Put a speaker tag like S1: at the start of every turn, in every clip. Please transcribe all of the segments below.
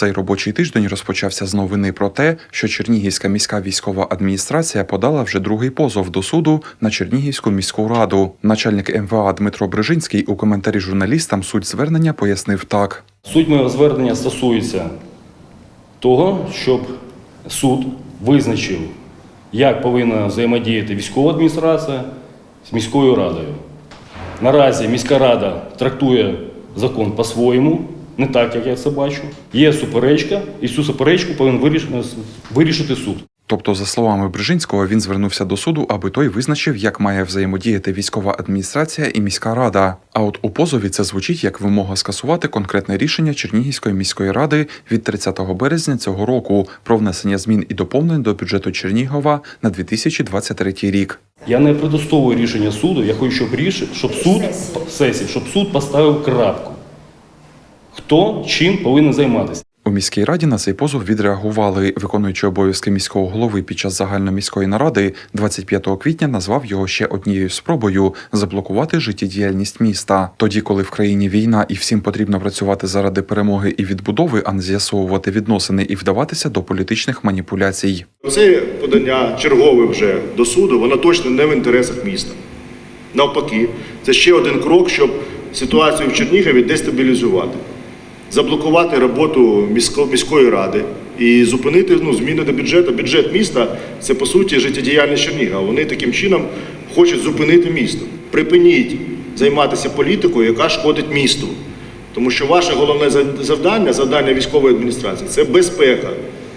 S1: Цей робочий тиждень розпочався з новини про те, що Чернігівська міська військова адміністрація подала вже другий позов до суду на Чернігівську міську раду. Начальник МВА Дмитро Брижинський у коментарі журналістам суть звернення пояснив так.
S2: Суть моєго звернення стосується того, щоб суд визначив, як повинна взаємодіяти військова адміністрація з міською радою. Наразі міська рада трактує закон по-своєму, не так, як я це бачу. Є суперечка, і цю суперечку повинен вирішити, вирішити суд.
S1: Тобто, за словами Брижинського, він звернувся до суду, аби той визначив, як має взаємодіяти військова адміністрація і міська рада. А от у позові це звучить як вимога скасувати конкретне рішення Чернігівської міської ради від 30 березня цього року про внесення змін і доповнень до бюджету Чернігова на 2023 рік.
S2: Я не предоставую рішення суду, я хочу, щоб, ріш... щоб суд сесії, щоб суд поставив крапку. Хто чим повинен займатися?
S1: У міській раді на цей позов відреагували. Виконуючи обов'язки міського голови під час загальноміської наради 25 квітня назвав його ще однією спробою заблокувати життєдіяльність міста. Тоді, коли в країні війна і всім потрібно працювати заради перемоги і відбудови, а не з'ясовувати відносини і вдаватися до політичних маніпуляцій.
S3: Це подання чергове вже до суду, воно точно не в інтересах міста. Навпаки, це ще один крок, щоб ситуацію в Чернігові дестабілізувати, заблокувати роботу місько- міської ради і зупинити ну, зміни до бюджету. Бюджет міста це по суті життєдіяльність Чернігова. Вони таким чином хочуть зупинити місто. Припиніть займатися політикою, яка шкодить місту. Тому що ваше головне завдання, завдання військової адміністрації це безпека.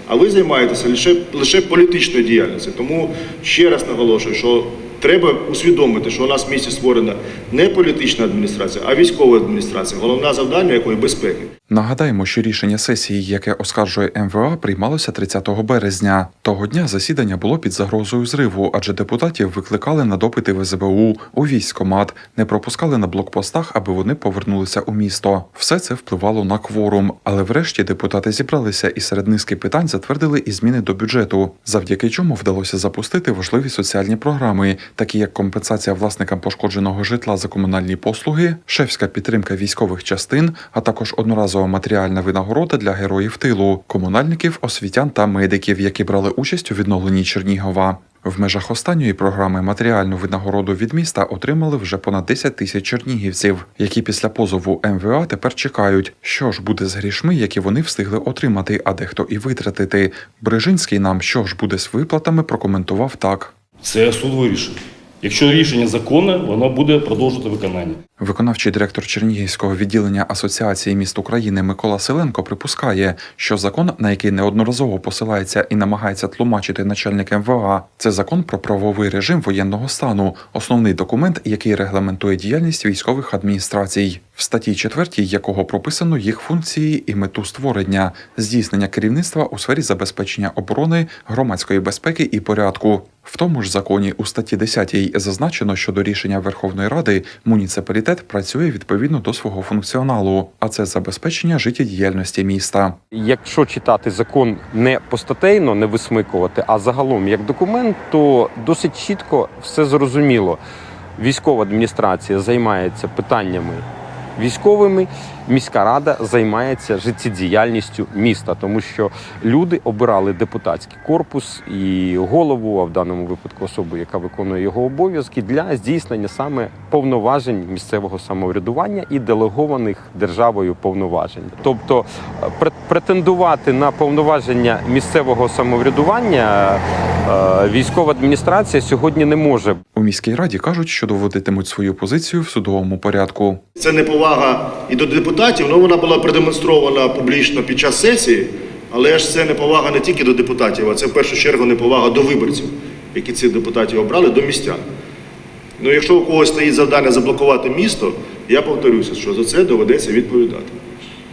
S3: А ви займаєтеся лише, лише політичною діяльністю. Тому ще раз наголошую, що треба усвідомити, що у нас в місті створена не політична адміністрація, а військова адміністрація, головне завдання якої безпеки.
S1: Нагадаємо, що рішення сесії, яке оскаржує МВА, приймалося 30 березня. Того дня засідання було під загрозою зриву, адже депутатів викликали на допити в СБУ, у військкомат, не пропускали на блокпостах, аби вони повернулися у місто. Все це впливало на кворум, але врешті депутати зібралися і серед низки питань затвердили і зміни до бюджету, завдяки чому вдалося запустити важливі соціальні програми, такі як компенсація власникам пошкодженого житла за комунальні послуги, шефська підтримка військових частин, а також одноразова матеріальна винагорода для героїв тилу, комунальників, освітян та медиків, які брали участь у відновленні Чернігова. В межах останньої програми матеріальну винагороду від міста отримали вже понад 10 тисяч чернігівців, які після позову МВА тепер чекають, що ж буде з грішми, які вони встигли отримати, а дехто і витратити. Брижинський нам що ж буде з виплатами прокоментував так.
S2: Це суд вирішить. Якщо рішення законне, воно буде продовжувати виконання.
S1: Виконавчий директор Чернігівського відділення Асоціації міст України Микола Селенко припускає, що закон, на який неодноразово посилається і намагається тлумачити начальник МВА, це закон про правовий режим воєнного стану, основний документ, який регламентує діяльність військових адміністрацій, в статті 4 якого прописано їх функції і мету створення, здійснення керівництва у сфері забезпечення оборони, громадської безпеки і порядку. В тому ж законі у статті 10 зазначено, що до рішення Верховної Ради муніципалітет працює відповідно до свого функціоналу, а це забезпечення життєдіяльності міста.
S4: Якщо читати закон не постатейно, не висмикувати, а загалом як документ, то досить чітко все зрозуміло. Військова адміністрація займається питаннями військовими, міська рада займається життєдіяльністю міста, тому що люди обирали депутатський корпус і голову, а в даному випадку особу, яка виконує його обов'язки, для здійснення саме повноважень місцевого самоврядування і делегованих державою повноважень. Тобто е, претендувати на повноваження місцевого самоврядування е, військова адміністрація сьогодні не може.
S1: У міській раді кажуть, що доводитимуть свою позицію в судовому порядку.
S3: Це неповага і до депутатів, ну вона була продемонстрована публічно під час сесії, але ж це неповага не тільки до депутатів, а це в першу чергу неповага до виборців, які цих депутатів обрали, до містян. Ну, якщо у когось стоїть завдання заблокувати місто, я повторюся, що за це доведеться відповідати.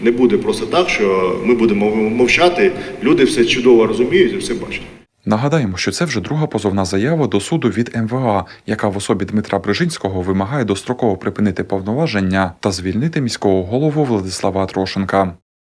S3: Не буде просто так, що ми будемо мовчати, люди все чудово розуміють і все бачать.
S1: Нагадаємо, що це вже друга позовна заява до суду від МВА, яка в особі Дмитра Брижинського вимагає достроково припинити повноваження та звільнити міського голову Владислава Трошенка.